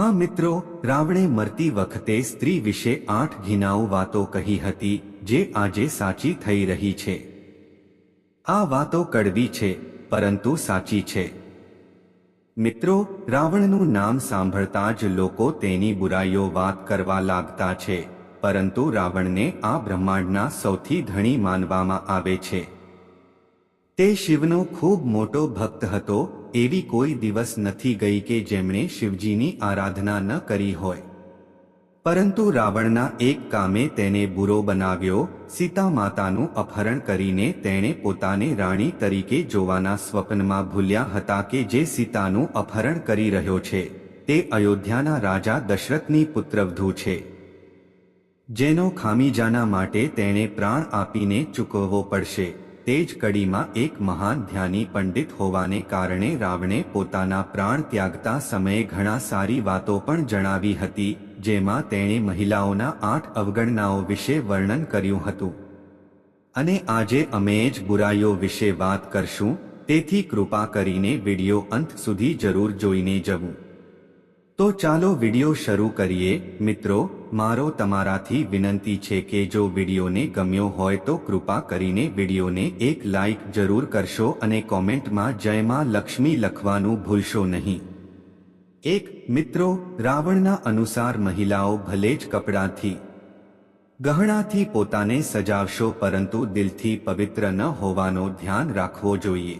હા મિત્રો, રાવણે મરતી વખતે સ્ત્રી વિશે આઠ ઘીનાઓ વાતો કહી હતી, જે આજે સાચી થઈ રહી છે. આ વાતો કડવી છે, પરંતુ સાચી છે. મિત્રો, રાવણનું નામ સાંભળતા જ લોકો તેની બુરાઈઓ વાત કરવા લાગતા છે, પરંતુ રાવણને આ બ્રહ્માંડના સૌથી ધણી માનવામાં આવે છે. તે શિવનો ખૂબ મોટો ભક્ત હતો એવી કોઈ દિવસ નથી ગઈ કે જેમણે શિવજીની આરાધના ન કરી હોય. પરંતુ રાવણના એક કામે તેને બુરો બનાવ્યો, સીતા માતાનું અપહરણ કરીને તેણે પોતાને રાણી તરીકે જોવાના સ્વપ્નમાં ભૂલ્યા હતા કે જે સીતાનું અપહરણ કરી રહ્યો છે, તે અયોધ્યાના રાજા દશરથની પુત્રવધુ છે. જેનો ખામીજાના માટે તેણે પ્રાણ આપીને ચૂકવવો પડશે. તે જ કડીમાં એક મહાન ધ્યાની પંડિત હોવાને કારણે રાવણે પોતાના પ્રાણ ત્યાગતા સમયે ઘણા સારી વાતો પણ જણાવી હતી, જેમાં તેણે મહિલાઓના આઠ અવગણનાઓ વિશે વર્ણન કર્યું હતું. અને આજે અમે જ બુરાઈઓ વિશે વાત કરશું, તેથી કૃપા કરીને વિડિયો અંત સુધી જરૂર જોઈને જવું. તો ચાલો વિડિયો શરૂ કરીએ. મિત્રો, મારો તમારાથી વિનંતી છે કે જો વિડીયોને ગમ્યો હોય તો કૃપા કરીને વિડિયોને એક લાઈક જરૂર કરશો અને કોમેન્ટમાં જય માં લક્ષ્મી લખવાનું ભૂલશો નહીં. એક, મિત્રો, રાવણના અનુસાર મહિલાઓ ભલે જ કપડાથી, ગહણાથી પોતાને સજાવશો પરંતુ દિલથી પવિત્ર ન હોવાનો ધ્યાન રાખવો જોઈએ.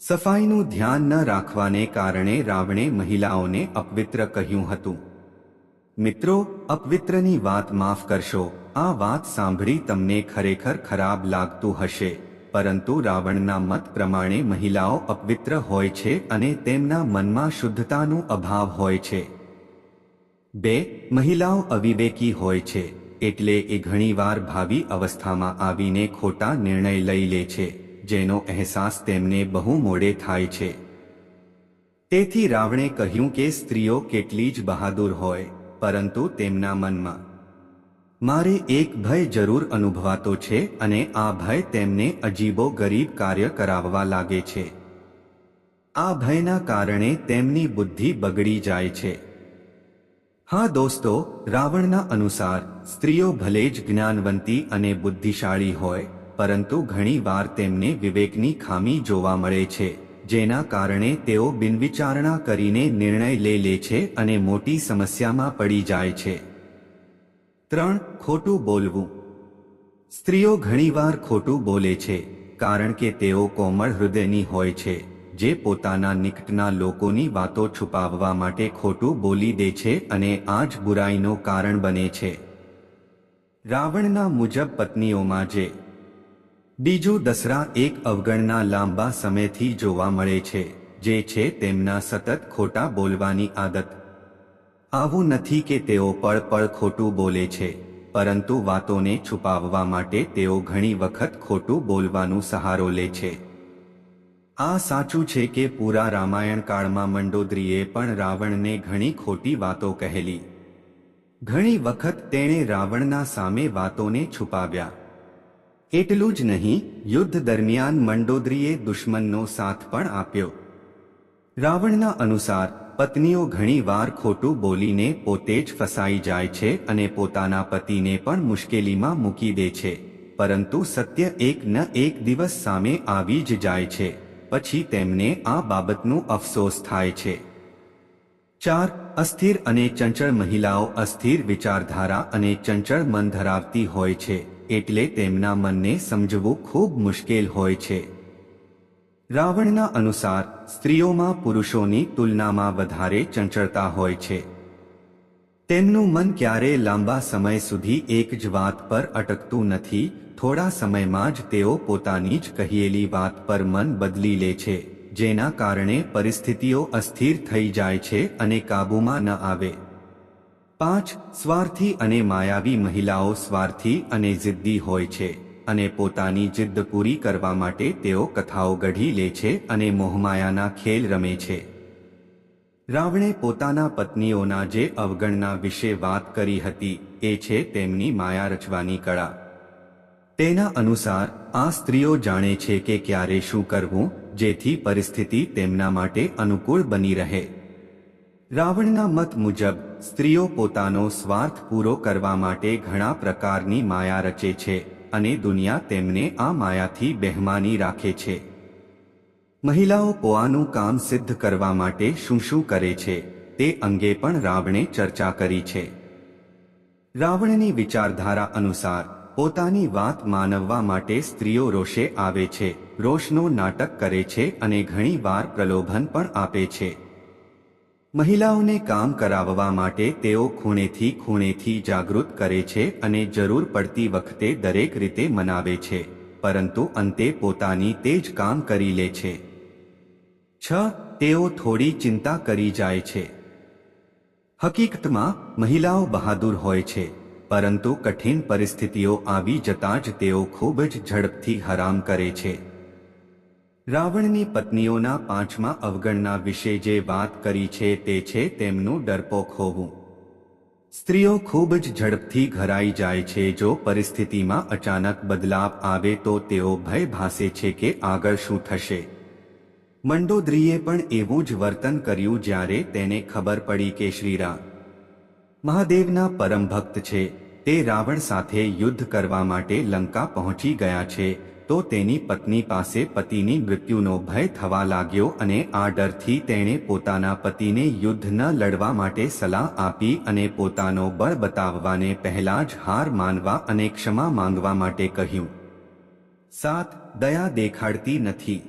સફાઈનું ધ્યાન ન રાખવાને કારણે રાવણે મહિલાઓને અપવિત્ર કહ્યું હતું. મિત્રો, અપવિત્રની વાત માફ કરશો. આ વાત સાંભળી તમને ખરેખર ખરાબ લાગતું હશે. પરંતુ રાવણના મત પ્રમાણે મહિલાઓ અપવિત્ર હોય છે અને તેમના મનમાં શુદ્ધતાનો અભાવ હોય છે. બે, મહિલાઓ અવિવેકી હોય છે. એટલે એ ઘણીવાર ભાવિ અવસ્થામાં આવીને ખોટા નિર્ણય લઈ લે છે. જેનો અહેસાસ તેમને બહુ મોડે થાય છે. તેથી રાવણે કહ્યું કે સ્ત્રીઓ કેટલી જ બહાદુર હોય, પરંતુ તેમના મનમાં, મારે એક ભય જરૂર અનુભવાતો છે અને આ ભય તેમને અજીબો ગરીબ કાર્ય કરાવવા લાગે છે. આ ભયના કારણે તેમની બુદ્ધિ બગડી જાય છે. હા દોસ્તો, રાવણના અનુસાર, સ્ત્રીઓ ભલે જ જ્ઞાનવંતી અને બુદ્ધિશાળી હોય પરંતુ ઘણીવાર તેમને વિવેકની ખામી જોવા મળે છે, જેના કારણે તેઓ બિનવિચારણા કરીને નિર્ણય લઈ લે છે અને મોટી સમસ્યામાં પડી જાય છે. ત્રણ, ખોટું બોલવું. સ્ત્રીઓ ઘણીવાર ખોટું બોલે છે, કારણ કે તેઓ કોમળ હૃદયની હોય છે, જે પોતાના નિકટના લોકોની વાતો છુપાવવા માટે ખોટું બોલી દે છે અને આ જ બુરાઈનો કારણ બને છે. રાવણના મુજબ પત્નીઓમાં જે બીજું દસરા એક અવગણના લાંબા સમયથી જોવા મળે છે, જે છે તેમના સતત ખોટા બોલવાની આદત. આવું નથી કે તેઓ પળ પળ ખોટું બોલે છે, પરંતુ વાતોને છુપાવવા માટે તેઓ ઘણી વખત ખોટું બોલવાનું સહારો લે છે. આ સાચું છે કે પૂરા રામાયણ કાળમાં મંડોદરીએ પણ રાવણને ઘણી ખોટી વાતો કહેલી. ઘણી વખત તેણે રાવણના સામે વાતોને છુપાવ્યા. એટલું જ નહીં, યુદ્ધ દરમિયાન મંડોદરીએ દુશ્મનનો સાથ પણ આપ્યો. રાવણના અનુસાર, પત્નીઓ ઘણીવાર ખોટું બોલીને પોતે જ ફસાઈ જાય છે અને પોતાના પતિને પણ મુશ્કેલીમાં મૂકી દે છે. પરંતુ સત્ય એક ન એક દિવસ સામે આવી જ જાય છે. પછી તેમને આ બાબતનું અફસોસ થાય છે. ચાર, અસ્થિર અને ચંચળ મહિલાઓ અસ્થિર વિચારધારા અને ચંચળ મન ધરાવતી હોય છે. એટલે તેમના મનને સમજવું ખૂબ મુશ્કેલ હોય છે. રાવણના અનુસાર, સ્ત્રીઓમાં પુરુષોની તુલનામાં વધારે ચંચળતા હોય છે. તેમનું મન ક્યારે લાંબા સમય સુધી એક જ વાત પર અટકતું નથી, થોડા સમયમાં જ તેઓ પોતાની જ કહેલી વાત પર મન બદલી લે છે, જેના કારણે પરિસ્થિતિઓ અસ્થિર થઈ જાય છે અને કાબૂમાં ન આવે. પાંચ સ્વાર્થી અને માયાવી મહિલાઓ સ્વાર્થી અને જિદ્દી હોય છે અને પોતાની જિદ્દ પૂરી કરવા માટે તેઓ કથાઓ ગઢી લે છે અને મોહમાયાના ખેલ રમે છે. રાવણે પોતાના પત્નીઓના જે અવગણના વિશે વાત કરી હતી, એ છે તેમની માયા રચવાની કળા. તેના અનુસાર, આ સ્ત્રીઓ જાણે છે કે ક્યારે શું કરવું, જેથી પરિસ્થિતિ તેમના માટે અનુકૂળ બની રહે. રાવણના મત મુજબ સ્ત્રીઓ પોતાનો સ્વાર્થ પૂરો કરવા માટે ઘણા પ્રકારની માયા રચે છે અને દુનિયા તેમને આ માયાથી બહેમાની રાખે છે. મહિલાઓ પોઆનું કામ સિદ્ધ કરવા માટે શું શું કરે છે તે અંગે પણ રાવણે ચર્ચા કરી છે. રાવણની વિચારધારા અનુસાર, પોતાની વાત માનવવા માટે સ્ત્રીઓ રોષે આવે છે, રોષનો નાટક કરે છે અને ઘણીવાર પ્રલોભન પણ આપે છે. મહિલાઓને કામ કરાવવા માટે તેઓ ખૂણેથી ખૂણેથી જાગૃત કરે છે અને જરૂર પડતી વખતે દરેક રીતે મનાવે છે, પરંતુ અંતે પોતાની તે જ કામ કરી લે છે. છ, તેઓ થોડી ચિંતા કરી જાય છે. હકીકતમાં, મહિલાઓ બહાદુર હોય છે, પરંતુ કઠિન પરિસ્થિતિઓ આવી જતાં જ તેઓ ખૂબ જ ઝડપથી હરામ કરે છે. રાવણની પત્નીઓના પાંચમા અવગણના વિશે જે વાત કરી છે તે છે તેમનું ડરપોક હોવું. સ્ત્રીઓ ખૂબ જ ઝડપથી ઘરાઈ જાય છે જો પરિસ્થિતિમાં અચાનક બદલાવ આવે તો તેઓ ભય ભાસે છે કે આગળ શું થશે. મંડોદરીએ પણ એવું જ વર્તન કર્યું જ્યારે તેને ખબર પડી કે શ્રીરામ મહાદેવના પરમ ભક્ત છે. તે રાવણ સાથે યુદ્ધ કરવા માટે લંકા પહોંચી ગયા છે. તો તેની પત્ની પાસે પતિની મૃત્યુનો ભય થવા લાગ્યો અને આ ડરથી તેણે પોતાના પતિને યુદ્ધ ન લડવા માટે સલાહ આપી અને પોતાનો બળ બતાવવાને પહેલા જ હાર માનવા અને ક્ષમા માંગવા માટે કહ્યું. સાત, દયા દેખાડતી નથી.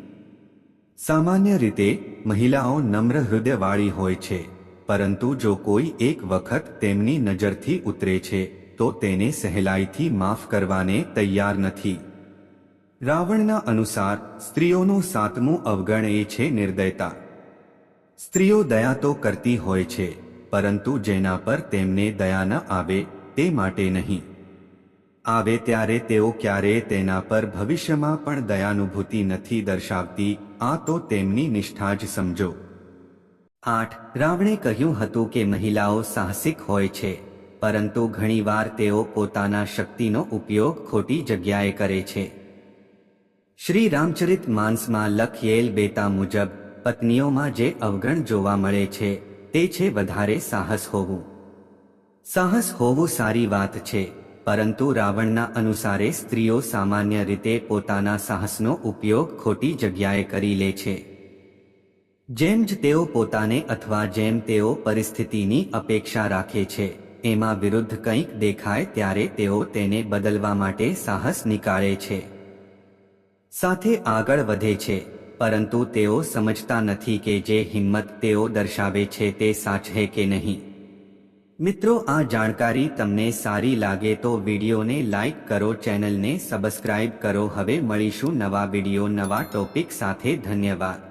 સામાન્ય રીતે, મહિલાઓ નમ્ર હૃદયવાળી હોય છે, પરંતુ જો કોઈ એક વખત તેમની નજરથી ઉતરે છે, તો તેને સહેલાઈથી માફ કરવાને તૈયાર નથી. રાવણના અનુસાર સ્ત્રીઓનું સાતમું અવગણ એ છે નિર્દયતા. સ્ત્રીઓ દયા તો કરતી હોય છે, પરંતુ જેના પર તેમને દયા ન આવે, તે માટે નહીં. આવે ત્યારે તેઓ ક્યારેય તેના પર ભવિષ્યમાં પણ દયાનુભૂતિ નથી દર્શાવતી, આ તો તેમની નિષ્ઠા જ સમજો. આઠ. રાવણે કહ્યું હતું કે મહિલાઓ સાહસિક હોય છે, પરંતુ ઘણીવાર તેઓ પોતાના શક્તિનો ઉપયોગ ખોટી જગ્યાએ કરે છે. શ્રી રામચરિત માનસમાં લખયેલ બેતા મુજબ, પત્નીઓમાં જે અવગણ જોવા મળે છે, તે છે વધારે સાહસ હોવું. સાહસ હોવું સારી વાત છે, પરંતુ રાવણના અનુસારે સ્ત્રીઓ સામાન્ય રીતે પોતાના સાહસનો ઉપયોગ ખોટી જગ્યાએ કરી લે છે. જેમ જ તેઓ પોતાને અથવા જેમ તેઓ પરિસ્થિતિની અપેક્ષા રાખે છે, એમાં વિરુદ્ધ કંઈક દેખાય ત્યારે તેઓ તેને બદલવા માટે સાહસ નીકાળે છે. સાથે આગળ વધે છે, પરંતુ તેઓ સમજતા નથી કે જે હિંમત તેઓ દર્શાવે છે તે સાચે કે નહીં. મિત્રો, આ જાણકારી તમને સારી લાગે તો વિડીયોને લાઈક કરો, ચેનલને સબસ્ક્રાઇબ કરો. હવે મળીશું નવા વીડિયો, નવા ટોપિક સાથે. ધન્યવાદ.